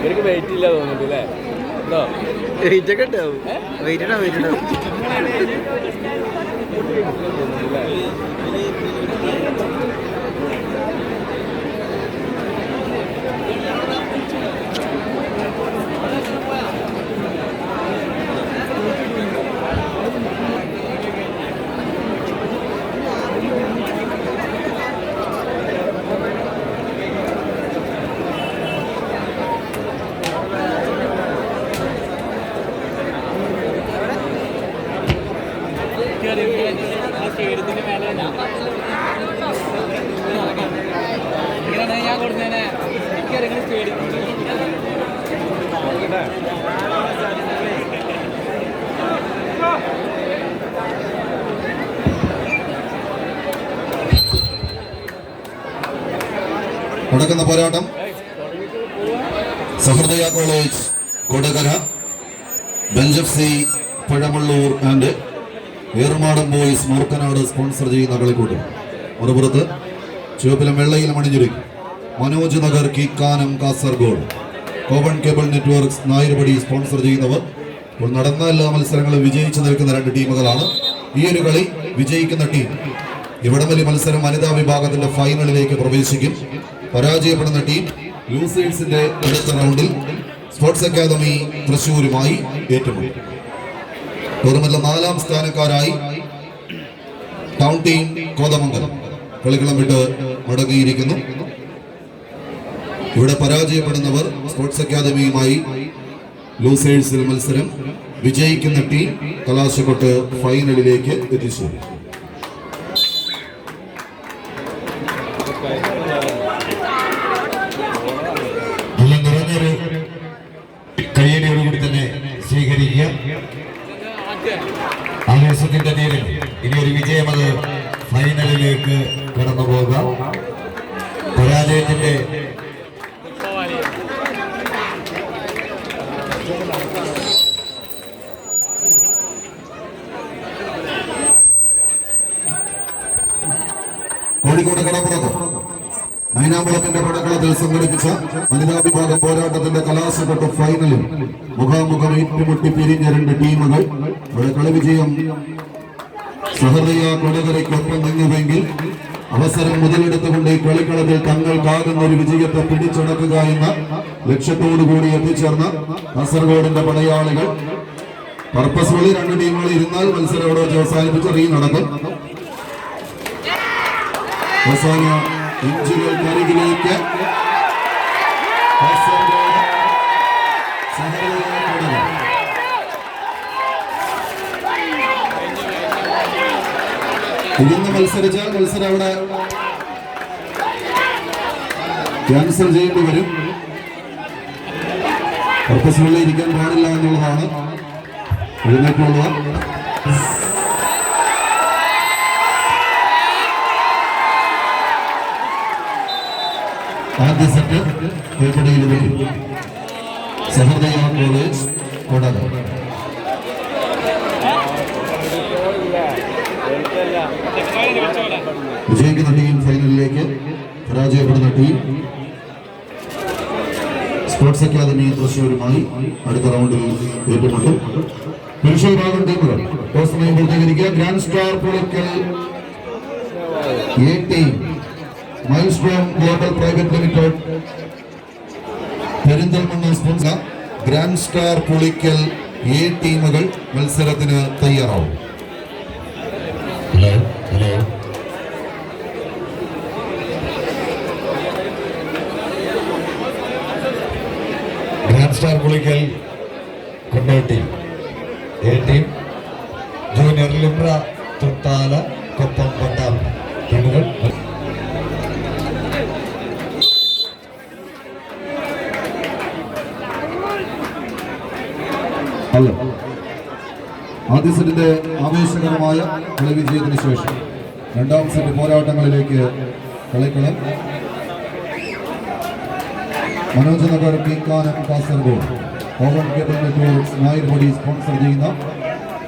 ഇവർക്ക് വെയിറ്റ് ഇല്ല തോന്നുന്നുണ്ട് അല്ലേ ഉണ്ടോ? വെയിറ്റ് ഒക്കെ ഉണ്ടാവും. വെയിറ്റ് ഉണ്ടാവും വെയിറ്റ് ഉണ്ടാവും നടക്കുന്ന പോരാട്ടം. Sahrudaya college Kodakara ബെഞ്ചഫ്സി Pazhamallur and Erumadam boys Moorkanad sponsor ചെയ്യുന്ന കളിക്കൂട്ടം. മറുപുറത്ത് ചുവപ്പിലും വെള്ളയിലും അണിഞ്ഞിരിക്കും. മനോജ് നഗർ കീക്കാനം കാസർഗോഡ്. കോവൺ കേബിൾ നെറ്റ്വർക്ക്സ് നായർപടി സ്പോൺസർ ചെയ്യുന്നവർ. ഇപ്പോൾ നടന്ന എല്ലാ മത്സരങ്ങളും വിജയിച്ചു നിൽക്കുന്ന രണ്ട് ടീമുകളാണ്. ഈ ഒരു കളി വിജയിക്കുന്ന ടീം. ഇവിടമലി മത്സരം വനിതാ വിഭാഗത്തിന്റെ ഫൈനലിലേക്ക് പ്രവേശിക്കും. പരാജയപ്പെടുന്ന ടീം ലൂസേഴ്സിന്റെ അടുത്ത റൗണ്ടിൽ സ്പോർട്സ് അക്കാദമി തൃശൂരുമായി ഏറ്റുമുട്ടും. ടൂർണമെന്റിലെ നാലാം സ്ഥാനക്കാരായി ടൗൺ ടീം കോതമംഗലം. കളിക്കളം വിട്ട് മടങ്ങിയിരിക്കുന്നു. ഇവിടെ പരാജയപ്പെടുന്നവർ സ്പോർട്സ് അക്കാദമിയുമായി ലൂസേഴ്സിൽ മത്സരം. വിജയിക്കുന്ന ടീം കലാശക്കൊട്ട് ഫൈനലിലേക്ക് എത്തിച്ചു. ആവേശത്തിന്റെ ഫൈനലിലേക്ക് കടന്നു പോകാം പരാജയത്തിന്റെ കോഴിക്കോട് കടപ്പുറത്ത് മൈനാമ്പളത്തിന്റെ പടക്കളത്തിൽ സംഘടിപ്പിച്ച വനിതാ വിഭാഗം പോരാട്ടത്തിന്റെ കലാശപ്പെട്ട ഫൈനലിൽ മുഖാമുഖം ഏറ്റുമുട്ടി പിരിഞ്ഞ രണ്ട് ടീമുകൾ. ഇവിടെ കളി വിജയം സഹൃദയ കൊലകരയ്ക്കൊപ്പം നിന്നുവെങ്കിൽ അവസരം മുതലെടുത്തുകൊണ്ട് ഈ കളിക്കളത്തിൽ തങ്ങൾക്കാകുന്ന ഒരു വിജയത്തെ പിടിച്ചടക്കുക എന്ന ലക്ഷ്യത്തോടു കൂടി എത്തിച്ചേർന്ന കാസർഗോഡിന്റെ പടയാളികൾ. പർപ്പസ്ഫുള്ളി രണ്ട് ടീമുകൾ ഇരുന്നാൽ മത്സരം അവിടെ അവസാനിപ്പിച്ച് റീ നടക്കും. അവസാന ഇഞ്ചുകൾക്കരികിലേക്ക് ഇരുന്ന് മത്സരിച്ചാൽ മത്സരം അവിടെ ക്യാൻസൽ ചെയ്യേണ്ടി വരും. പർപ്പസ്ഫുള്ളി ഇരിക്കാൻ പാടില്ല എന്നുള്ളതാണ്. എഴുന്നേറ്റുള്ളത് ആദ്യ സെറ്റ് കൈപ്പടിയിൽ വരും സഹൃദയ കോളേജ് കൊടകര വിജയിക്കുന്ന ടീം ഫൈനലിലേക്ക് പരാജയപ്പെടുന്ന ടീം. സ്പോർട്സ് അക്കാദമി തൃശ്ശൂരുമായി അടുത്ത റൗണ്ടിൽ ഏറ്റുമുട്ടും. പുരുഷ വിഭാഗം ടീമുകൾ ടോസ് സമയം പൂർത്തീകരിക്കുക. Grand star Pulikkal A team. Milestone global private limited Perinthalmanna sponsor grand star Pulikkal A ടീമുകൾ മത്സരത്തിന് തയ്യാറാവും. Hello hello grand star Pulikkal Kondotty A team. Junior Limra Thrithala Koppam പട്ടാം ടീമുകൾ അല്ല ആദ്യ സെറ്റിന്റെ ആവേശകരമായ കളി വിജയത്തിന് ശേഷം രണ്ടാം സെറ്റ് പോരാട്ടങ്ങളിലേക്ക് കളിക്കളം മനോജ് നഗർ പീക്കാനം കാസർഗോഡ്. ഓവൻ നായർപടി സ്പോൺസർ ചെയ്യുന്ന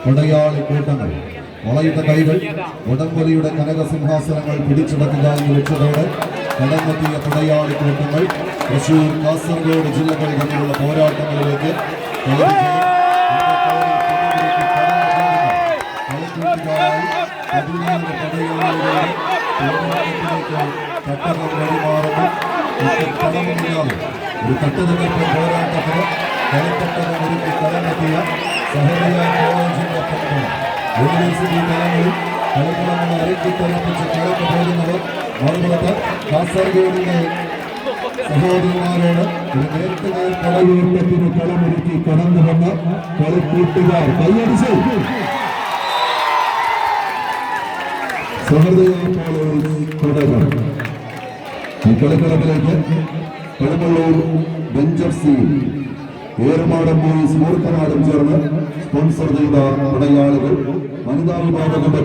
പടയാളി കൂട്ടങ്ങൾ. വളയിട്ട കൈകൾ ഉടംബലിയുടെ കനകസിംഹാസനങ്ങൾ പിടിച്ചടക്കുക എന്ന ലക്ഷ്യത്തോടെ കടന്നെത്തിയ പടയാളി കൂട്ടങ്ങൾ തൃശൂർ കാസർഗോഡ് ജില്ലകളിൽ തമ്മിലുള്ള പോരാട്ടങ്ങളിലേക്ക് പതിനേഴ് പടയാളികളുടെ പോരാട്ടത്തിലേക്ക് തട്ടകം വഴിമാറുന്നു തടവുമില്ലാതെ ഒരു തട്ടുതകർപ്പ് പോരാട്ടത്തിന് കളിത്തട്ടകം ഒരുക്കി കടന്നെത്തിയ സഹരിയ കോളേജിന്റെ പട്ടണം യൂണിവേഴ്സിറ്റി തലങ്ങളിൽ കളിക്കളങ്ങൾ അരക്കിത്തറപ്പിച്ച് കടന്നു പോകുന്നവർ മറുപുറത്ത് കാസർഗോഡിന്റെ സഹോദരന്മാരോട് ഒരു നേർക്കുനേർ കളയൂട്ടത്തിന് കളമൊരുക്കി കടന്നു വന്ന കളിക്കൂട്ടുകാർ കൈയടിച്ചു സഹൃദയ കോളേജ് തുടരണം ഈ കളിക്കളത്തിലേക്ക് കളമള്ളൂർ ബെഞ്ചർസിയും ഏറുമാടം മൂർക്കനാടും ചേർന്ന് സ്പോൺസർ ചെയ്ത പടയാളികൾ വനിതാ വിഭാഗങ്ങളുടെ